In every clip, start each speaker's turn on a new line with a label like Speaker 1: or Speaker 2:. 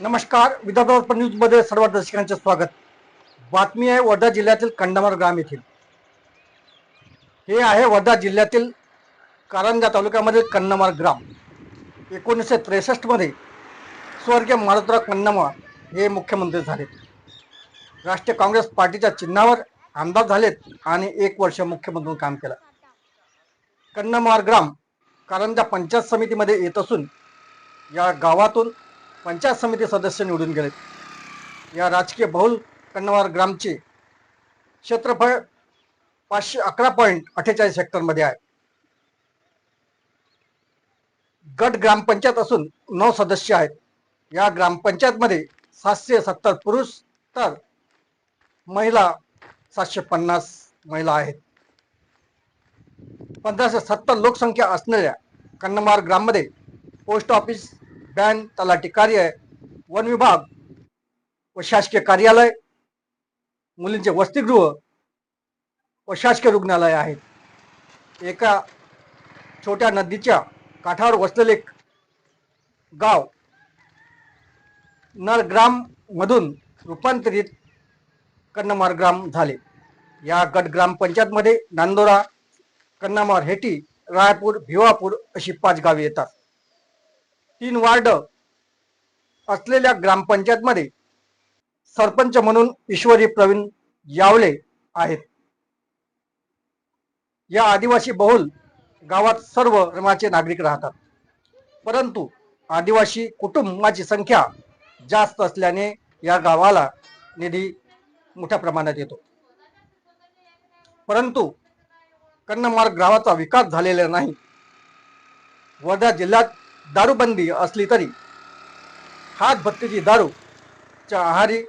Speaker 1: नमस्कार विदर्भ न्यूजमध्ये सर्व दर्शकांचे स्वागत. बातमी आहे वर्धा जिल्ह्यातील कंडामार ग्राम येथील. हे आहे वर्धा जिल्ह्यातील कारंजा तालुक्यामधील कन्नमार ग्राम. एकोणीसशे त्रेसष्टमध्ये स्वर्गीय मारुतराव कन्नमार हे मुख्यमंत्री झालेत राष्ट्रीय काँग्रेस पार्टीच्या चिन्हावर आमदार झालेत आणि एक वर्ष मुख्यमंत्री काम केलं. कन्नमार ग्राम कारंजा पंचायत समितीमध्ये येत असून या गावातून पंचायत समिती सदस्य निवडून गेलेत. या राजकीय बहुल कन्नवार ग्रामचे क्षेत्रफळ पाचशे अकरा पॉईंट अठ्ठेचाळीस हेक्टरमध्ये आहे. गट ग्रामपंचायत असून नऊ सदस्य आहेत. या ग्रामपंचायतमध्ये सातशे सत्तर पुरुष तर महिला सातशे पन्नास महिला आहेत. पंधराशे सत्तर लोकसंख्या असणाऱ्या कन्नमार ग्राममध्ये पोस्ट ऑफिस बँक तलाठी कार्य वन विभाग व शासकीय कार्यालय मुलींचे वसतिगृह व शासकीय रुग्णालय आहेत. एका छोट्या नदीच्या काठावर वसलेले गाव नरग्राममधून रूपांतरित कन्नमार ग्राम झाले. या गट ग्रामपंचायतमध्ये नांदोरा कन्नामार हेटी रायपूर भिवापूर अशी पाच गावे येतात. तीन वार्ड असलेल्या ग्रामपंचायतमध्ये सरपंच म्हणून ईश्वरी प्रवीण यावले आहेत. या आदिवासी बहुल गावात सर्व धर्माचे नागरिक राहतात. परंतु आदिवासी कुटुंबाची संख्या जास्त असल्याने या गावाला निधी मोठ्या प्रमाणात येतो. परंतु कन्नमार्ग गावाचा विकास झालेला नाही. वर्धा जिल्ह्यात दारूबंदी असली तरी हात भत्तीची दारू च्या आहारी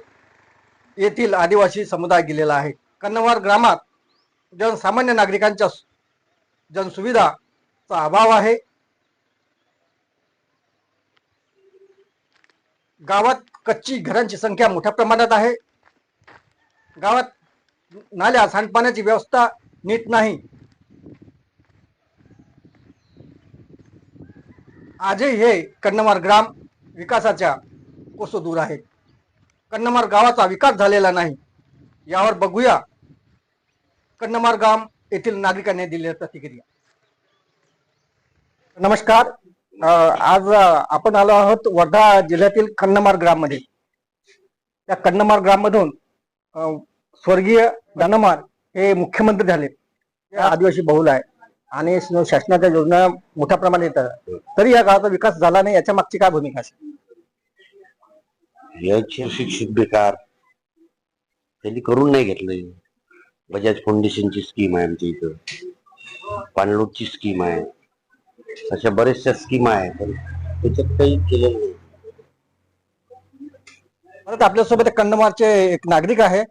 Speaker 1: येथील आदिवासी समुदाय गेलेला आहे. कन्नवार ग्रामात जनसामान्य नागरिकांच्या जनसुविधाचा अभाव आहे. गावात कच्ची घरांची संख्या मोठ्या प्रमाणात आहे. गावात नाल्या सांडपाण्याची व्यवस्था नीट नाही. आजही हे कन्नमार ग्राम विकासाच्या कोसो दूर आहे. कन्नमार गावाचा विकास झालेला नाही. यावर बघूया कन्नमार ग्राम येथील नागरिकांनी दिलेल्या प्रतिक्रिया. नमस्कार. आज आपण आलो आहोत वर्धा जिल्ह्यातील कन्नमार ग्राममध्ये त्या कन्नमार ग्राम मधून स्वर्गीय दानमार हे मुख्यमंत्री झाले. आदिवासी बहुल आहे. आणि शासनाच्या योजना मोठ्या प्रमाणात येतात. तरी या गावाचा विकास झाला नाही याच्या मागची काय भूमिका असेल?
Speaker 2: याचे शिक्षित बेकार. त्यांनी करून नाही घेतलंय. बजाज फाउंडेशनची स्कीम आहे आमच्या इथं. पाणलोटची स्कीम आहे. अशा बऱ्याचशा स्कीम आहे पण त्याच्यात काही केलेलं नाही.
Speaker 1: परत आपल्यासोबत एक कन्नमारचे एक नागरिक आहे.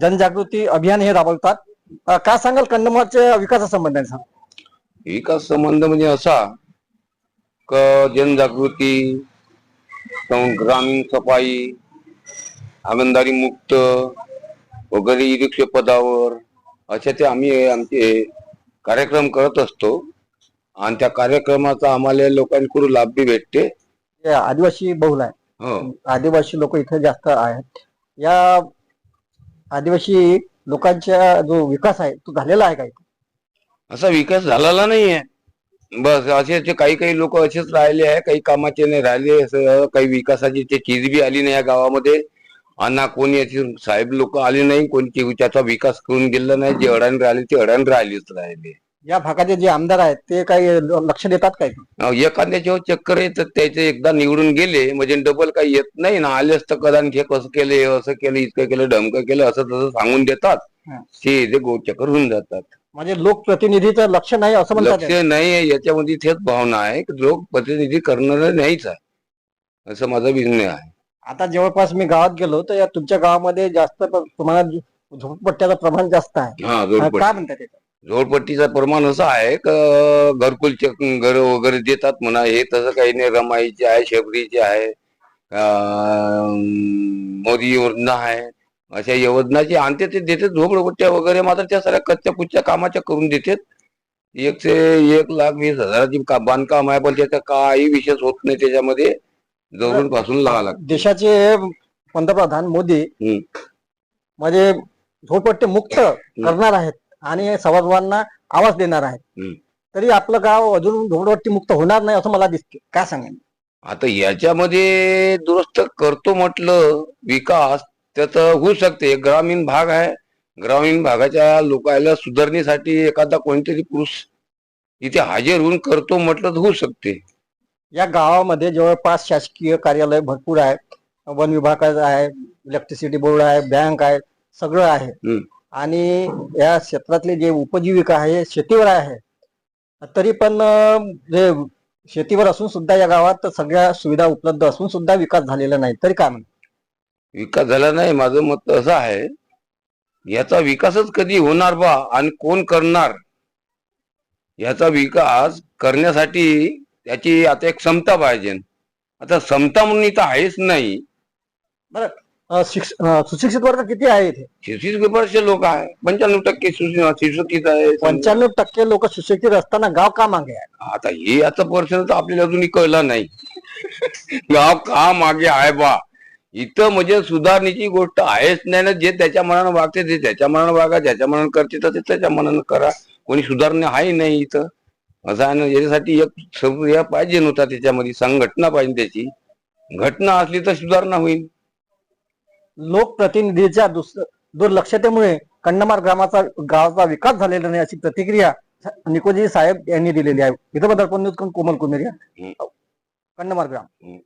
Speaker 1: जनजागृती अभियान हे राबवतात. काय सांगाल कन्नमारच्या विकासासंबंधाने सांग?
Speaker 3: विकास संबंध म्हणजे असा क जनजागृती ग्रामीण सफाई आगंदारी मुक्त वगैरे निरीक्षक पदावर असे ते आम्ही आमचे कार्यक्रम करत असतो. आणि त्या कार्यक्रमाचा आम्हाला लोकांकडून लाभ बी भेटते.
Speaker 1: आदिवासी बहुल आहे.
Speaker 3: हो.
Speaker 1: आदिवासी लोक इथे जास्त आहेत. या आदिवासी लोकांचा जो विकास आहे तो झालेला आहे का इथे?
Speaker 3: असा विकास झालेला नाहीये. बस असे असे काही काही लोक असेच राहिले आहे काही कामाचे नाही राहिले असं काही विकासाची ते चीज बी आली नाही या गावामध्ये. आणि ना कोणी असे साहेब लोक आले नाही कोणी त्याचा विकास करून गेला नाही जे अडाणी राहिले ते अडाणी राहिलेच राहिले.
Speaker 1: या भागाचे जे आमदार आहेत ते काही लक्ष देतात काय?
Speaker 3: अहो, एखाद्याच्या चक्कर आहे तर त्याचे एकदा निवडून गेले म्हणजे डबल काही येत नाही ना आलेच तर कदान हे कसं केलं हे असं केलं इतकं केलं ढमकं केलं असं तसं सांगून देतात. ते जे गोचक्कर होऊन जातात.
Speaker 1: म्हणजे लोकप्रतिनिधीचं लक्ष नाही असं म्हणतात
Speaker 3: लक्ष नाही आहे याच्यामध्ये तेच भावना आहे. की लोक प्रतिनिधी करणार नाहीच आहे. असं माझा निर्णय आहे.
Speaker 1: आता जवळपास मी गावात गेलो तर या तुमच्या गावामध्ये जास्त प्र- प्रमाणात झोपडपट्ट्याचं प्रमाण जास्त आहे.
Speaker 3: हा झोडपट्टी
Speaker 1: काय म्हणतात ते?
Speaker 3: झोडपट्टीचं प्रमाण असं आहे का घरकुलचे घर वगैरे देतात म्हणा हे तसं काही नाही. रमाईचे आहे शबरीचे आहे अं, मोदी योजना आहे. अशा योजनाची आणते ते देते झोपडपट्ट्या वगैरे मात्र त्या साऱ्या कच्च्या पुच्च्या कामाच्या करून देतात. एकशे एक लाख वीस हजाराची बांधकाम आहे पण त्याचा काही विशेष होत नाही त्याच्यामध्ये. जवळून पासून लावा लागते.
Speaker 1: देशाचे पंतप्रधान मोदी. म्हणजे झोपडपट्टी मुक्त करणार आहेत आणि सर्वांना आवाज देणार आहेत. तरी आपलं गाव अजून झोपडपट्टी मुक्त होणार नाही असं मला दिसते काय सांगेन
Speaker 3: आता याच्यामध्ये दुरुस्त करतो म्हटलं विकास त्याचं होऊ शकते. ग्रामीण भाग आहे. ग्रामीण भागाच्या लोकांना सुधारणेसाठी एखादा कोणतरी पुरुष इथे हजर होऊन करतो म्हटलं तर होऊ शकते.
Speaker 1: या गावामध्ये जवळपास शासकीय कार्यालय भरपूर आहे वन विभाग आहे इलेक्ट्रिसिटी बोर्ड आहे बँक आहे सगळं आहे. आणि या क्षेत्रातले जे उपजीविका आहे शेतीवर आहे. तरी पण जे शेतीवर असून सुद्धा या गावात सगळ्या सुविधा उपलब्ध असून सुद्धा विकास झालेला नाही. तरी काय म्हणतो
Speaker 3: विकास झाला नाही. माझं मत असं आहे याचा विकासच कधी होणार बा आणि कोण करणार? याचा विकास करण्यासाठी त्याची आता एक क्षमता पाहिजे. आता क्षमता म्हणून इथं आहेच नाही.
Speaker 1: अं, सुशिक्षित वर्ग किती आहे इथे?
Speaker 3: शिक्षित विभागाचे लोक आहे. पंच्याण्णव टक्के सुशि- सुशिक्षित आहे.
Speaker 1: पंच्याण्णव टक्के लोक सुशिक्षित असताना गाव का मागे आहे?
Speaker 3: आता हे याचा पर्सेंट तर आपल्याला अजूनही कळला नाही. गाव का मागे आहे बा? इथं म्हणजे सुधारणेची गोष्ट आहेच नाही ना जे त्याच्या मनानं वागते ते त्याच्या मनानं वागा ज्याच्या मनानं करते तर ते त्याच्या मनानं करा. कोणी सुधारणा आहे नाही इथं. असं आहे ना याच्यासाठी एक पाहिजे नव्हता त्याच्यामध्ये संघटना पाहिजे त्याची. घटना असली तर सुधारणा होईल.
Speaker 1: लोकप्रतिनिधीच्या दुस- दुर्लक्षतेमुळे कंडमार ग्रामाचा गावाचा विकास झालेला नाही अशी प्रतिक्रिया निकोजी साहेब यांनी दिलेली आहे. इथं बदल न्यूज कोमल कुमेरिया कंडमार ग्राम.